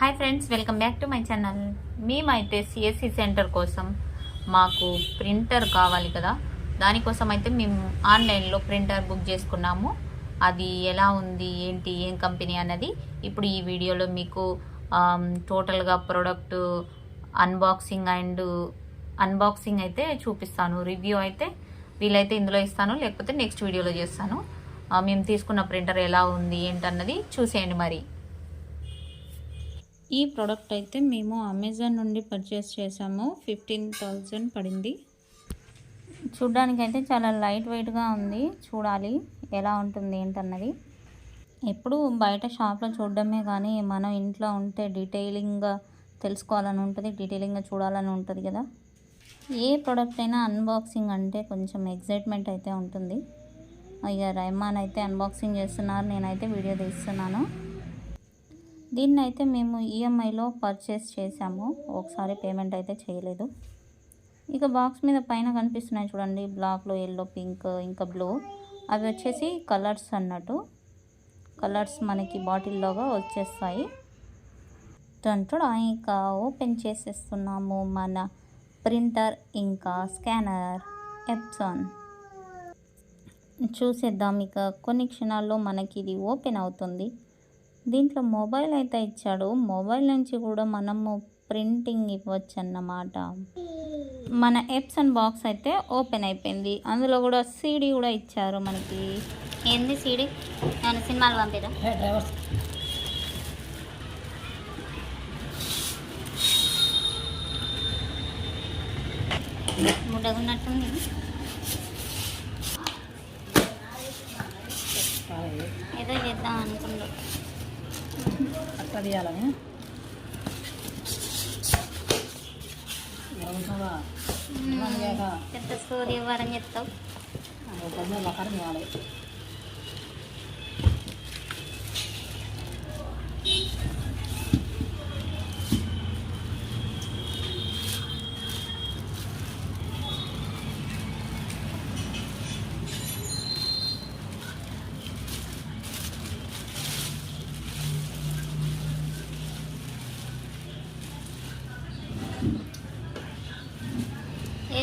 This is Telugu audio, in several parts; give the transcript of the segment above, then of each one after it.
Hi friends welcome back to my channel. మేమైతే సిఎస్సి సెంటర్ కోసం మాకు ప్రింటర్ కావాలి కదా. దానికోసం అయితే మేము ఆన్లైన్లో ప్రింటర్ బుక్ చేసుకున్నాము. అది ఎలా ఉంది ఏంటి ఏం కంపెనీ అన్నది ఇప్పుడు ఈ వీడియోలో మీకు టోటల్గా ప్రోడక్ట్ అన్బాక్సింగ్ అండ్ అన్బాక్సింగ్ అయితే చూపిస్తాను. రివ్యూ అయితే వీలైతే ఇందులో ఇస్తాను లేకపోతే నెక్స్ట్ వీడియోలో చేస్తాను. మేము తీసుకున్న ప్రింటర్ ఎలా ఉంది ఏంటన్నది చూసేయండి మరి. ఈ ప్రోడక్ట్ అయితే మేము అమెజాన్ నుండి పర్చేస్ చేసాము ఫిఫ్టీన్ థౌజండ్ పడింది. చూడ్డానికైతే చాలా లైట్ వెయిట్గా ఉంది. చూడాలి ఎలా ఉంటుంది ఏంటన్నది. ఎప్పుడు బయట షాప్లో చూడడమే కానీ మనం ఇంట్లో ఉంటే డీటెయిలింగ్గా తెలుసుకోవాలని ఉంటుంది డీటెయిలింగ్గా చూడాలని ఉంటుంది కదా. ఏ ప్రోడక్ట్ అయినా అన్బాక్సింగ్ అంటే కొంచెం ఎగ్జైట్మెంట్ అయితే ఉంటుంది. ఇక రెహమాన్ అయితే అన్బాక్సింగ్ చేస్తున్నారు. నేనైతే వీడియో తీస్తున్నాను. దీన్ని అయితే మేము ఈఎంఐలో పర్చేస్ చేసాము ఒకసారి పేమెంట్ అయితే చేయలేదు. ఇక బాక్స్ మీద పైన కనిపిస్తున్నాయి చూడండి. బ్లాక్లో ఎల్లో పింక్ ఇంకా బ్లూ అవి వచ్చేసి కలర్స్ అన్నట్టు. కలర్స్ మనకి బాటిల్లోగా వచ్చేస్తాయి. దంటుడా ఇంకా ఓపెన్ చేసేస్తున్నాము మన ప్రింటర్ ఇంకా స్కానర్ ఎప్సాన్. చూసేద్దాం ఇక. కొన్ని క్షణాల్లో మనకి ఇది ఓపెన్ అవుతుంది. దీంట్లో మొబైల్ అయితే ఇచ్చాడు. మొబైల్ నుంచి కూడా మనము ప్రింటింగ్ ఇవ్వచ్చు అన్నమాట మన ఎప్సన్ బాక్స్ అయితే ఓపెన్ అయిపోయింది. అందులో కూడా సీడీ కూడా ఇచ్చారు మనకి. ఏంది సీడీ? నేను సినిమాలు పంపిరా? డ్రైవర్స్. ముడ్డగున్నట్టుంది ఏదో చేద్దాం అనుకుండు అట్లా తీయాలని రోజుగా మనకేక పెద్ద స్టోరీ ఇవ్వాలని చెప్తావు పొద్దున్న బకారం ఇవ్వాలి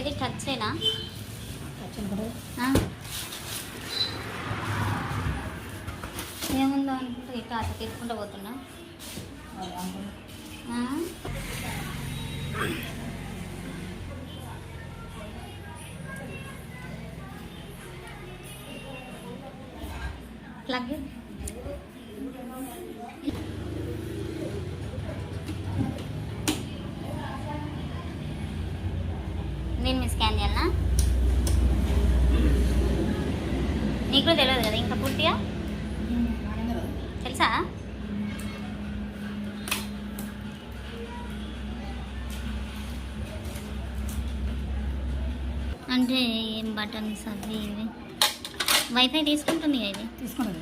ఇది ఖర్చేనా ఏముందో అనుకుంటే ఇట్లా అట్లా తీసుకుంటూ పోతున్నా. అది ప్లగ్ నేను మీ స్కాన్ చేయాలనా నీకు కూడా తెలియదు కదా ఇంకా పూర్తిగా? తెలుసా? అంటే ఏం బటన్స్ అవి ఇవి? వైఫై తీసుకుంటుంది ఇది? తీసుకుంటుంది.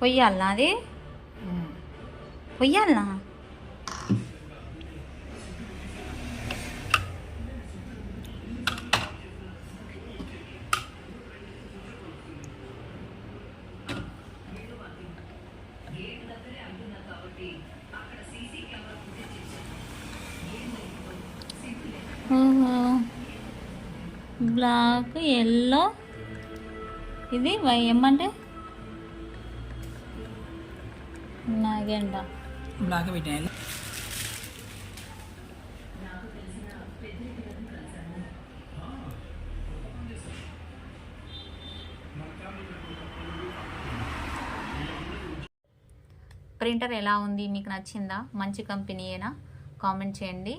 పొయ్యాలనా అది? పొయ్యాలనా? Black yellow. ఇది వై ఏమంటే? నాగేంట. బ్లాక్ పెట్టాను ప్రింటర్ ఎలా ఉంది? మీకు నచ్చిందా? మంచి కంపెనీయేనా? కామెంట్ చేయండి.